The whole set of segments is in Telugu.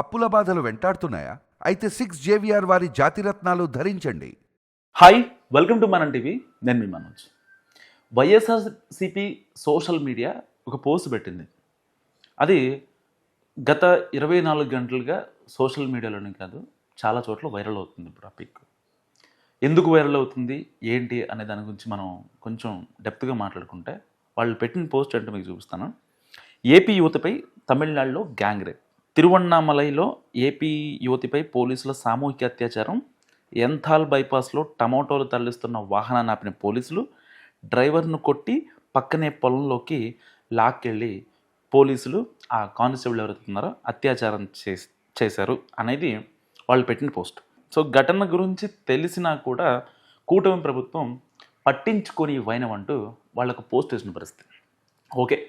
అప్పుల బాధలు వెంటాడుతున్నాయా? అయితే సిక్స్ జేవిఆర్ వారి జాతిరత్నాలు ధరించండి. Hi welcome to Manam TV నేను మీ మనోజ్. వైఎస్ఆర్సిపి సోషల్ మీడియా ఒక పోస్ట్ పెట్టింది. అది గత ఇరవై నాలుగు గంటలుగా సోషల్ మీడియాలోనే కాదు చాలా చోట్ల వైరల్ అవుతుంది ఇప్పుడు ఆ పిక్ ఎందుకు వైరల్ అవుతుంది ఏంటి అనే దాని గురించి మనం కొంచెం డెప్త్గా మాట్లాడుకుంటే వాళ్ళు పెట్టిన పోస్ట్ అంటే మీకు చూపిస్తాను. ఏపీ యువతపై తమిళనాడులో గ్యాంగ్ రేప్ తిరువన్నామలైలో ఏపీ యువతిపై పోలీసుల సామూహిక అత్యాచారం ఎంథాల్ బైపాస్లో టమాటోలు తరలిస్తున్న వాహనాన్ని ఆపిన పోలీసులు డ్రైవర్ను కొట్టి పక్కనే పొలంలోకి లాక్కెళ్ళి పోలీసులు ఆ కానిస్టేబుల్ ఎవరైతే ఉన్నారో అత్యాచారం చే చేశారు అనేది వాళ్ళు పెట్టిన పోస్ట్. సో ఘటన గురించి తెలిసినా కూడా కూటమి ప్రభుత్వం పట్టించుకొని వైనవంటూ వాళ్ళకు పోస్ట్ వేసిన పరిస్థితి. ఓకే.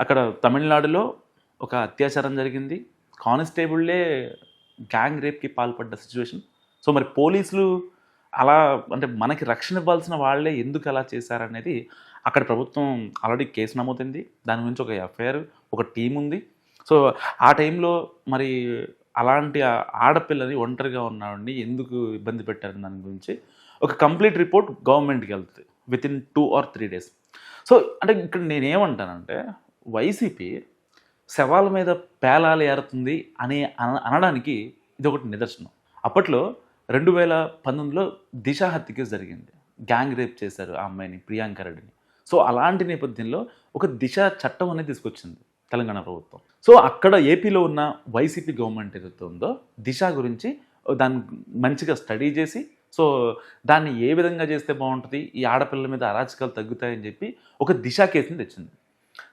అక్కడ తమిళనాడులో ఒక అత్యాచారం జరిగింది. కానిస్టేబుల్లే గ్యాంగ్ రేప్కి పాల్పడ్డ సిచ్యువేషన్. సో మరి పోలీసులు అలా అంటే మనకి రక్షణ ఇవ్వాల్సిన వాళ్ళే ఎందుకు అలా చేశారనేది అక్కడ ప్రభుత్వం ఆల్రెడీ కేసు నమోదైంది. దాని గురించి ఒక ఎఫ్ఐఆర్ ఒక టీం ఉంది. సో ఆ టైంలో మరి అలాంటి ఆడపిల్లని ఒంటరిగా ఉన్నాడని ఎందుకు ఇబ్బంది పెట్టారు దాని గురించి ఒక కంప్లీట్ రిపోర్ట్ గవర్నమెంట్కి వెళ్తుంది. Within two or three days. So అంటే ఇక్కడ నేనేమంటానంటే వైసీపీ శవాల మీద పేలాలు ఏరుతుంది అని అన- అనడానికి ఇది ఒకటి నిదర్శనం. అప్పట్లో రెండు వేల పంతొమ్మిదిలో దిశ హత్య కేసు జరిగింది. గ్యాంగ్ రేప్ చేశారు ఆ అమ్మాయిని ప్రియాంక రెడ్డిని. సో అలాంటి నేపథ్యంలో ఒక దిశ చట్టం అనేది తీసుకొచ్చింది తెలంగాణ ప్రభుత్వం. సో అక్కడ ఏపీలో ఉన్న వైసీపీ గవర్నమెంట్ ఏదైతే ఉందో దిశ గురించి దాన్ని మంచిగా స్టడీ చేసి సో దాన్ని ఏ విధంగా చేస్తే బాగుంటుంది ఈ ఆడపిల్లల మీద అరాచకాలు తగ్గుతాయని చెప్పి ఒక దిశ కేసుని తెచ్చింది.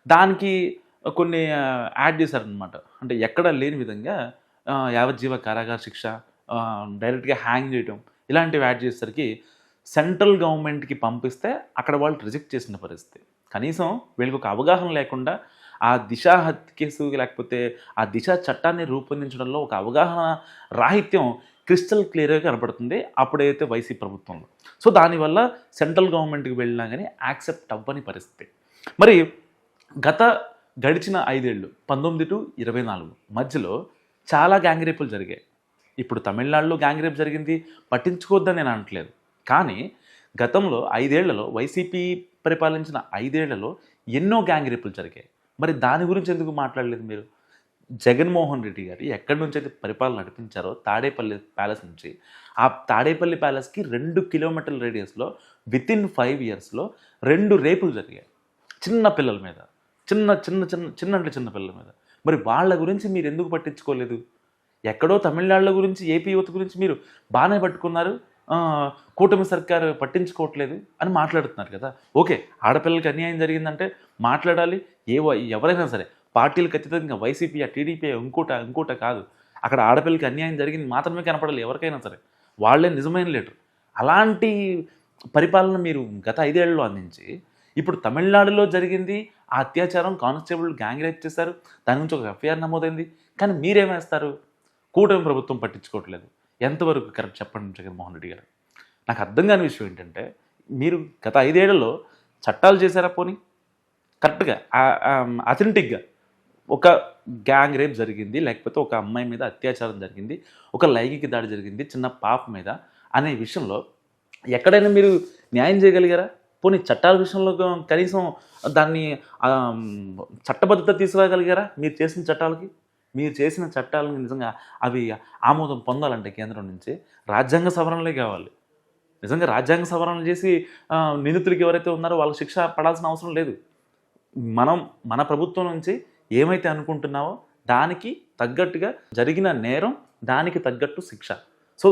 దానికి కొన్ని యాడ్ చేశారనమాట అంటే ఎక్కడ లేని విధంగా యావజ్జీవ కారాగార శిక్ష డైరెక్ట్గా హ్యాంగ్ చేయటం ఇలాంటివి యాడ్ చేసేసరికి సెంట్రల్ గవర్నమెంట్కి పంపిస్తే అక్కడ వాళ్ళు రిజెక్ట్ చేసిన పరిస్థితి. కనీసం వీళ్ళకి ఒక అవగాహన లేకుండా ఆ దిశ హత్య కేసు లేకపోతే ఆ దిశ చట్టాన్ని రూపొందించడంలో ఒక అవగాహన రాహిత్యం క్రిస్టల్ క్లియర్గా కనపడుతుంది అప్పుడైతే వైసీ ప్రభుత్వంలో. సో దానివల్ల సెంట్రల్ గవర్నమెంట్కి వెళ్ళినా కానీ యాక్సెప్ట్ అవ్వని పరిస్థితి. మరి గత గడిచిన ఐదేళ్ళు పంతొమ్మిది టు ఇరవై నాలుగు మధ్యలో చాలా గ్యాంగ్ రేపులు జరిగాయి. ఇప్పుడు తమిళనాడులో గ్యాంగ్ రేప్ జరిగింది. పట్టించుకోవద్దని నేను అనట్లేదు. కానీ గతంలో ఐదేళ్ళలో వైసీపీ పరిపాలించిన ఐదేళ్ళలో ఎన్నో గ్యాంగ్ రేపులు జరిగాయి. మరి దాని గురించి ఎందుకు మాట్లాడలేదు మీరు? జగన్మోహన్ రెడ్డి గారు ఎక్కడి నుంచి అయితే పరిపాలన నడిపించారో తాడేపల్లి ప్యాలెస్ నుంచి ఆ తాడేపల్లి ప్యాలెస్కి రెండు కిలోమీటర్ల రేడియస్లో విత్ ఇన్ ఫైవ్ ఇయర్స్లో రెండు రేపులు జరిగాయి. చిన్న పిల్లల మీద. చిన్న చిన్న చిన్న చిన్న అంటే చిన్న పిల్లల మీద. మరి వాళ్ళ గురించి మీరు ఎందుకు పట్టించుకోలేదు? ఎక్కడో తమిళనాడుల గురించి ఏపీ యువత గురించి మీరు బాగానే పట్టుకున్నారు. కూటమి సర్కారు పట్టించుకోవట్లేదు అని మాట్లాడుతున్నారు కదా. ఓకే ఆడపిల్లలకి అన్యాయం జరిగిందంటే మాట్లాడాలి. ఏ ఎవరైనా సరే పార్టీలు ఖచ్చితంగా వైసీపీ టీడీపీ ఇంకోట ఇంకోట కాదు. అక్కడ ఆడపిల్లకి అన్యాయం జరిగింది మాత్రమే కనపడాలి ఎవరికైనా సరే. వాళ్ళే నిజమైన లీడర్. అలాంటి పరిపాలన మీరు గత ఐదేళ్ళలో అందించి ఇప్పుడు తమిళనాడులో జరిగింది. ఆ అత్యాచారం కానిస్టేబుల్ గ్యాంగ్ రేప్ చేశారు. దాని నుంచి ఒక ఎఫ్ఐఆర్ నమోదైంది. కానీ మీరేమేస్తారు? కూటమి ప్రభుత్వం పట్టించుకోవట్లేదు. ఎంతవరకు కరెక్ట్ చెప్పండి జగన్మోహన్ రెడ్డి గారు? నాకు అర్థం కాని విషయం ఏంటంటే మీరు గత ఐదేళ్ళలో చట్టాలు చేశారా పోనీ? కరెక్ట్గా అథెంటిక్గా ఒక గ్యాంగ్ రేప్ జరిగింది. లేకపోతే ఒక అమ్మాయి మీద అత్యాచారం జరిగింది. ఒక లైంగిక దాడి జరిగింది. చిన్న పాప మీద అనే విషయంలో ఎక్కడైనా మీరు న్యాయం చేయగలిగారా? పోనీ చట్టాల విషయంలో కనీసం దాన్ని చట్టబద్ధత తీసుకురాగలిగారా మీరు చేసిన చట్టాలకి? మీరు చేసిన చట్టాలను నిజంగా అవి ఆమోదం పొందాలంటే కేంద్రం నుంచి రాజ్యాంగ సవరణలే కావాలి. నిజంగా రాజ్యాంగ సవరణలు చేసి నిందితులకి ఎవరైతే ఉన్నారో వాళ్ళ శిక్ష పడాల్సిన అవసరం లేదు. మనం మన ప్రభుత్వం నుంచి ఏమైతే అనుకుంటున్నావో దానికి తగ్గట్టుగా జరిగిన నేరం దానికి తగ్గట్టు శిక్ష. సో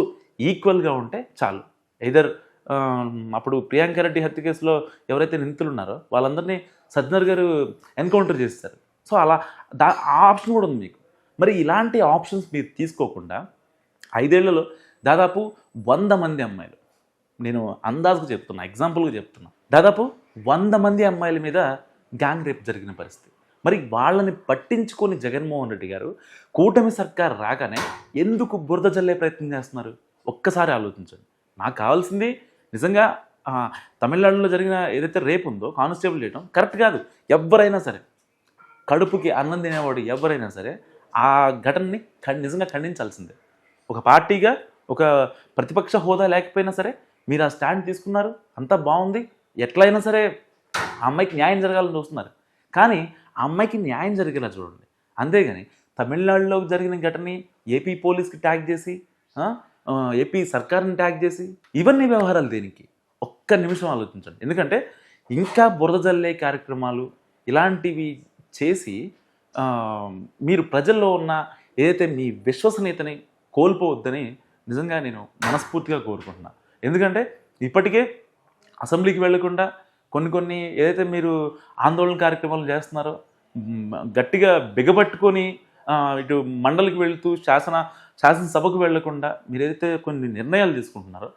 ఈక్వల్గా ఉంటే చాలు. ఎదర్ అప్పుడు ప్రియాంక రెడ్డి హత్య కేసులో ఎవరైతే నిందితులు ఉన్నారో వాళ్ళందరినీ సజ్జనర్ గారు ఎన్కౌంటర్ చేస్తారు సో అలా దా ఆ ఆప్షన్ కూడా ఉంది మీకు. మరి ఇలాంటి ఆప్షన్స్ మీరు తీసుకోకుండా ఐదేళ్ళలో దాదాపు వంద మంది అమ్మాయిలు నేను అందాజుగా చెప్తున్నా ఎగ్జాంపుల్గా చెప్తున్నా. దాదాపు వంద మంది అమ్మాయిల మీద గ్యాంగ్ రేప్ జరిగిన పరిస్థితి. మరి వాళ్ళని పట్టించుకొని జగన్మోహన్ రెడ్డి గారు కూటమి సర్కార్ రాగానే ఎందుకు బురద జల్లే ప్రయత్నం చేస్తున్నారు? ఒక్కసారి ఆలోచించండి. నాకు కావాల్సింది నిజంగా తమిళనాడులో జరిగిన ఏదైతే రేప్ ఉందో కానిస్టేబుల్ చేయడం కరెక్ట్ కాదు. ఎవరైనా సరే కడుపుకి అన్నం తినేవాడు ఎవరైనా సరే ఆ ఘటనని నిజంగా ఖండించాల్సిందే. ఒక పార్టీగా ఒక ప్రతిపక్ష హోదా లేకపోయినా సరే మీరు ఆ స్టాండ్ తీసుకున్నారు అంతా బాగుంది ఎట్లయినా సరే ఆ అమ్మాయికి న్యాయం జరగాలని చూస్తున్నారు. కానీ ఆ అమ్మాయికి న్యాయం జరిగేలా చూడండి. అంతేగాని తమిళనాడులో జరిగిన ఘటనని ఏపీ పోలీస్కి ట్యాగ్ చేసి ఏపీ సర్కార్ని ట్యాగ్ చేసి ఇవన్నీ వ్యవహారాలు దేనికి? ఒక్క నిమిషం ఆలోచించండి. ఎందుకంటే ఇంకా బురద జల్లే కార్యక్రమాలు ఇలాంటివి చేసి మీరు ప్రజల్లో ఉన్న ఏదైతే మీ విశ్వసనీయతని కోల్పోవద్దని నిజంగా నేను మనస్ఫూర్తిగా కోరుకుంటున్నా. ఎందుకంటే ఇప్పటికే అసెంబ్లీకి వెళ్ళకుండా కొన్ని కొన్ని ఏదైతే మీరు ఆందోళన కార్యక్రమాలు చేస్తున్నారో గట్టిగా బిగబట్టుకొని ఇటు మండలికి వెళుతూ శాసన శాసనసభకు వెళ్ళకుండా మీరు కొన్ని నిర్ణయాలు తీసుకుంటున్నారో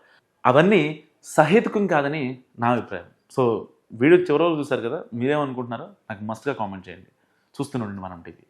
అవన్నీ సహేతుకం కాదని నా అభిప్రాయం. సో వీడియో చివరిలో చూసారు కదా మీరేమనుకుంటున్నారో నాకు మస్తుగా కామెంట్ చేయండి. చూస్తూనే ఉండండి మనం టీవీ.